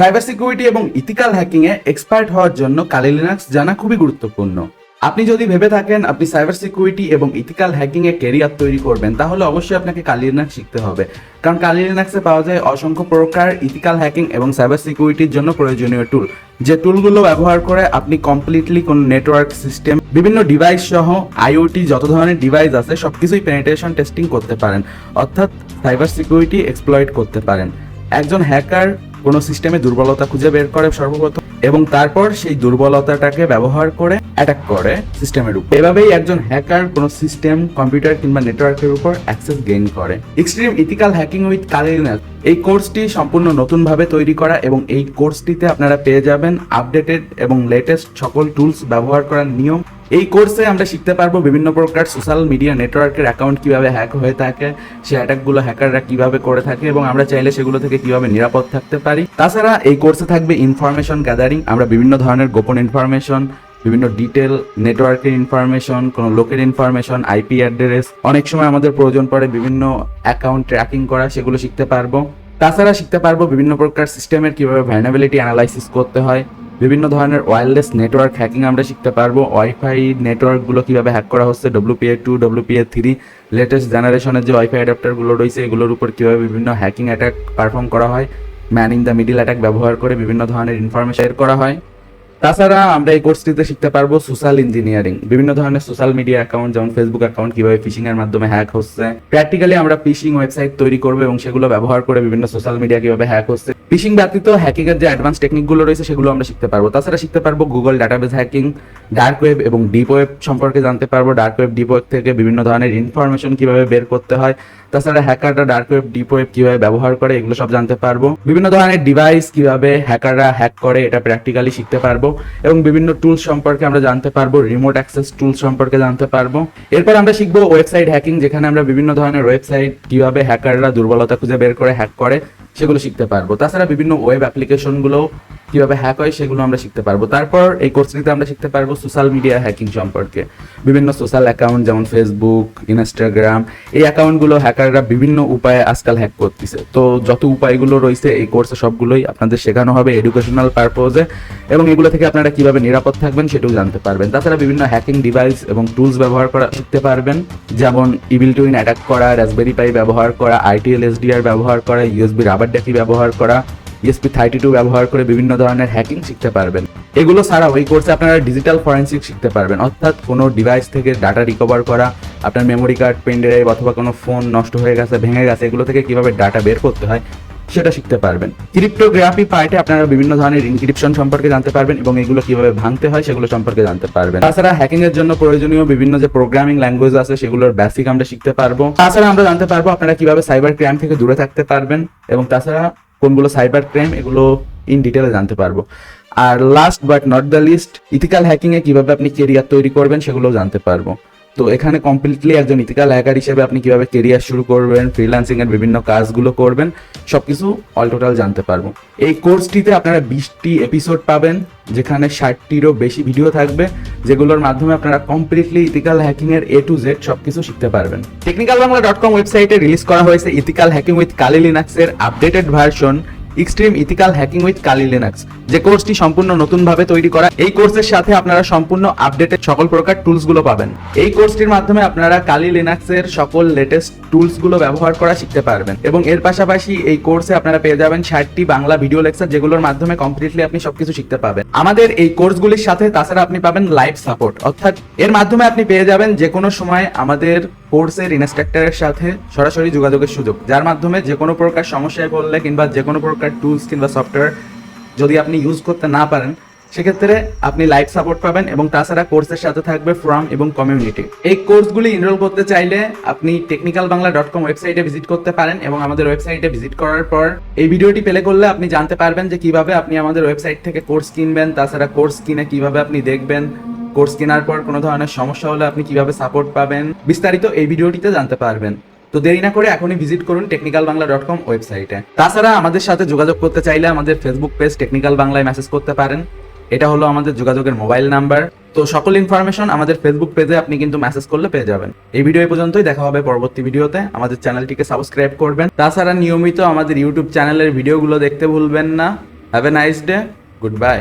Cyber security এবং ethical hacking এ expert হওয়ার জন্য কালি লিনাক্স জানা খুবই গুরুত্বপূর্ণ। আপনি যদি ভেবে থাকেন আপনি সাইবার সিকিউরিটি এবং ইথিক্যাল হ্যাকিং এ ক্যারিয়ার তৈরি করবেন, তাহলে অবশ্যই আপনাকে কালি লিনাক্স শিখতে হবে। কারণ কালি লিনাক্সে পাওয়া যায় অসংখ্য প্রকার ইথিক্যাল হ্যাকিং এবং সাইবার সিকিউরিটির জন্য প্রয়োজনীয় টুল যে টুলগুলো ব্যবহার করে আপনি কমপ্লিটলি কোন নেটওয়ার্ক সিস্টেম বিভিন্ন ডিভাইস সহ আইওটি যত ধরনের ডিভাইস আছে, সবকিছুই পেনিট্রেশন টেস্টিং করতে পারেন। অর্থাৎ সাইবার সিকিউরিটি এক্সপ্লয়েট করতে পারেন। একজন হ্যাকার কোনো সিস্টেমে দুর্বলতা খুঁজে বের করে সর্বপ্রথম এবং তারপর সেই দুর্বলতাটাকে ব্যবহার করে অ্যাটাক করে সিস্টেমের উপর। এভাবেই একজন হ্যাকার কোনো সিস্টেম কম্পিউটার কিংবা নেটওয়ার্কের উপর অ্যাক্সেস গেইন করে। Extreme ethical hacking with Kali Linux এই কোর্সটি সম্পূর্ণ নতুনভাবে তৈরি করা এবং এই কোর্সটিতে আপনারা পেয়ে যাবেন আপডেটেড এবং লেটেস্ট সকল টুলস ব্যবহার করার নিয়ম এই কোর্সে আমরা শিখতে পারব বিভিন্ন প্রকার সোশ্যাল মিডিয়া নেটওয়ার্কের অ্যাকাউন্ট কীভাবে হ্যাক হয়ে থাকে সে অ্যাটাকগুলো হ্যাকাররা কীভাবে করে থাকে এবং আমরা চাইলে সেগুলো থেকে কীভাবে নিরাপদ থাকতে পারি। তাছাড়া এই কোর্সে থাকবে ইনফরমেশন গ্যাদারিং আমরা বিভিন্ন ধরনের গোপন ইনফরমেশন বিভিন্ন ডিটেল নেটওয়ার্কের ইনফরমেশন কোনো লোকের ইনফরমেশন আইপি অ্যাড্রেস অনেক সময় আমাদের প্রয়োজন পড়ে বিভিন্ন অ্যাকাউন্ট ট্র্যাকিং করা, সেগুলো শিখতে পারব। তাছাড়া শিখতে পারব বিভিন্ন প্রকার সিস্টেমের কীভাবে ভ্যালনাবিলিটি অ্যানালাইসিস করতে হয় বিভিন্ন ধরনের ওয়্যারলেস নেটওয়ার্ক হ্যাকিং আমরা শিখতে পারব। ওয়াইফাই নেটওয়ার্কগুলো কীভাবে হ্যাক করা হচ্ছে WPA two WPA three latest জেনারেশনের যে ওয়াইফাই অ্যাডাপ্টারগুলো রয়েছে, এগুলোর উপর কীভাবে বিভিন্ন হ্যাকিং অ্যাটাক পারফর্ম করা হয় man in the middle attack ব্যবহার করে বিভিন্ন ধরনের ইনফরমেশন শেয়ার করা হয়। তাছাড়া আমরা এই কোর্সটিতে শিখতে পারব সোশ্যাল ইঞ্জিনিয়ারিং বিভিন্ন ধরনের সোশ্যাল মিডিয়া অ্যাকাউন্ট যেমন ফেসবুক অ্যাকাউন্ট কীভাবে ফিশিং এর মাধ্যমে হ্যাক হচ্ছে। প্র্যাকটিক্যালি আমরা ফিশিং ওয়েবসাইট তৈরি করব এবং সেগুলো ব্যবহার করে বিভিন্ন সোশ্যাল মিডিয়া কীভাবে হ্যাক হচ্ছে। ফিশিং ব্যতীত হ্যাকিং এর যে অ্যাডভান্স টেকনিকগুলো রয়েছে, সেগুলো আমরা শিখতে পারব। তাছাড়া শিখতে পারব Google database hacking dark web এবং ডিপ ওয়েব সম্পর্কে জানতে পারব। ডার্ক ওয়েব ডিপ ওয়েব থেকে বিভিন্ন ধরনের ইনফরমেশন কীভাবে বের করতে হয়। তাছাড়া হ্যাকাররা ডার্ক ওয়েব ডিপ ওয়েব কীভাবে ব্যবহার করে, এগুলো সব জানতে পারব। বিভিন্ন ধরনের ডিভাইস কীভাবে হ্যাকাররা হ্যাক করে, এটা প্র্যাকটিক্যালি শিখতে পারব। এবং বিভিন্ন টুলস সম্পর্কে আমরা জানতে পারব রিমোট অ্যাক্সেস টুলস সম্পর্কে জানতে পারব। এরপর আমরা শিখব ওয়েবসাইট হ্যাকিং যেখানে আমরা বিভিন্ন ধরনের ওয়েবসাইট কীভাবে হ্যাকাররা দুর্বলতা খুঁজে বের করে হ্যাক করে। সেগুলো শিখতে পারব। তাছাড়া বিভিন্ন ওয়েব অ্যাপ্লিকেশনগুলো কীভাবে হ্যাক হয় সেগুলো আমরা শিখতে পারব। তারপর এই কোর্সটিতে আমরা শিখতে পারব সোশ্যাল মিডিয়া হ্যাকিং সম্পর্কে। বিভিন্ন সোশ্যাল অ্যাকাউন্ট যেমন ফেসবুক ইনস্টাগ্রাম এই অ্যাকাউন্টগুলো হ্যাকাররা বিভিন্ন উপায়ে আজকাল হ্যাক করতেছে। তো যত উপায়গুলো রয়েছে এই কোর্সে সবগুলোই আপনাদের শেখানো হবে এডুকেশনাল পারপোজে এবং এগুলো থেকে আপনারা কীভাবে নিরাপদ থাকবেন সেটাও জানতে পারবেন। তাছাড়া বিভিন্ন হ্যাকিং ডিভাইস এবং টুলস ব্যবহার করা শিখতে পারবেন। যেমন ইভিল টুইন অ্যাটাক করা রাসবেরি পাই ব্যবহার করা আইটিএল এসডিআর ব্যবহার করা ইউএসবি রাবার ডাকি ব্যবহার করা ইএসপি থার্টি টু ব্যবহার করে বিভিন্ন ধরনের হ্যাকিং শিখতে পারবেন। এগুলো ছাড়াও এই কোর্সে আপনারা ডিজিটাল ফরেন্সিক শিখতে পারবেন। অর্থাৎ কোনো ডিভাইস থেকে ডাটা রিকভার করা, আপনার মেমোরি কার্ড পেন ড্রাইভ অথবা কোনো ফোন নষ্ট হয়ে গেছে, ভেঙে গেছে, এগুলো থেকে কীভাবে ডাটা বের করতে হয়, সেটা শিখতে পারবেন। ক্রিপ্টোগ্রাফি পার্টে আপনারা বিভিন্ন ধরনের ইনক্রিপশন সম্পর্কে জানতে পারবেন এবং এগুলো কীভাবে ভাঙতে হয় সেগুলো সম্পর্কে জানতে পারবেন। তাছাড়া হ্যাকিং এর জন্য প্রয়োজনীয় বিভিন্ন যে প্রোগ্রামিং ল্যাঙ্গুয়েজ আছে, সেগুলোর বেসিক আমরা শিখতে পারব। তাছাড়া আমরা জানতে পারব আপনারা কীভাবে সাইবার ক্রাইম থেকে দূরে থাকতে পারবেন এবং তাছাড়া কোনগুলো সাইবার ক্রাইম এগুলো ইন ডিটেলে জানতে পারব। আর last but not the least ethical hacking কীভাবে কীভাবে আপনি কেরিয়ার তৈরি করবেন সেগুলোও জানতে পারব। তো এখানে কমপ্লিটলি একজন ইথিক্যাল হ্যাকার হিসেবে আপনি কীভাবে কেরিয়ার শুরু করবেন ফ্রিল্যান্সিং এর বিভিন্ন কাজগুলো করবেন, সবকিছু অল টোটাল জানতে পারব। এই কোর্সটিতে আপনারা বিশটি এপিসোড পাবেন, যেখানে ষাটটিরও বেশি ভিডিও থাকবে, যেগুলোর মাধ্যমে আপনারা কমপ্লিটলি ইথিক্যাল হ্যাকিং এর এ টু জেড সবকিছু শিখতে পারবেন। টেকনিক্যাল বাংলা ডট কম ওয়েবসাইটে রিলিজ করা হয়েছে ethical hacking with Kali Linux এর updated version extreme ethical hacking with Kali Linux যে কোর্সটি সম্পূর্ণ নতুনভাবে তৈরি করা, এই কোর্সের সাথে আপনারা সম্পূর্ণ আপডেটেড সকল প্রকার টুলসগুলো পাবেন। এই কোর্সটির মাধ্যমে আপনারা কালি লিনাক্স এর সকল লেটেস্ট টুলসগুলো ব্যবহার করা শিখতে পারবেন এবং এর পাশাপাশি এই কোর্সে আপনারা পেয়ে যাবেন ষাটটি বাংলা ভিডিও লেকচার যেগুলোর মাধ্যমে কমপ্লিটলি আপনি সবকিছু শিখতে পাবেন। আমাদের এই কোর্সগুলির সাথে তাছাড়া আপনি পাবেন লাইভ সাপোর্ট অর্থাৎ এর মাধ্যমে আপনি পেয়ে যাবেন যে কোনো সময় আমাদের কোর্সের ইনস্ট্রাক্টরের সাথে সরাসরি যোগাযোগের সুযোগ, যার মাধ্যমে যে কোনো প্রকার সমস্যায় পড়লে কিংবা যে কোনো প্রকার টুলস কিংবা সফটওয়্যার যদি আপনি ইউজ করতে না পারেন, সেক্ষেত্রে আপনি লাইভ সাপোর্ট পাবেন এবং তাছাড়া কোর্সের সাথে থাকবে ফ্রম এবং কমিউনিটি এই কোর্সগুলি এনরোল করতে চাইলে আপনি টেকনিক্যাল বাংলা ডট কম ওয়েবসাইটে ভিজিট করতে পারেন এবং আমাদের ওয়েবসাইটে ভিজিট করার পর এই ভিডিওটি পেলে করলে আপনি জানতে পারবেন যে কীভাবে আপনি আমাদের ওয়েবসাইট থেকে কোর্স কিনবেন, তাছাড়া কোর্স কিনে কীভাবে আপনি দেখবেন কোর্স কেনার পর কোনো ধরনের সমস্যা হলে আপনি কীভাবে সাপোর্ট পাবেন, বিস্তারিত এই ভিডিওটিতে জানতে পারবেন। তো দেরি না করে এখনই ভিজিট করুন টেকনিক্যাল বাংলা ডট কম ওয়েবসাইটে তাছাড়া আমাদের সাথে যোগাযোগ করতে চাইলে আমাদের ফেসবুক পেজ টেকনিক্যাল বাংলায় মেসেজ করতে পারেন। এটা হলো আমাদের যোগাযোগের মোবাইল নাম্বার তো সকল ইনফরমেশন আমাদের ফেসবুক পেজে আপনি কিন্তু মেসেজ করলে পেয়ে যাবেন। এই ভিডিও পর্যন্তই দেখা হবে পরবর্তী ভিডিওতে আমাদের চ্যানেলটিকে সাবস্ক্রাইব করবেন। তাছাড়া নিয়মিত আমাদের ইউটিউব চ্যানেলের ভিডিওগুলো দেখতে ভুলবেন না। Have a nice day goodbye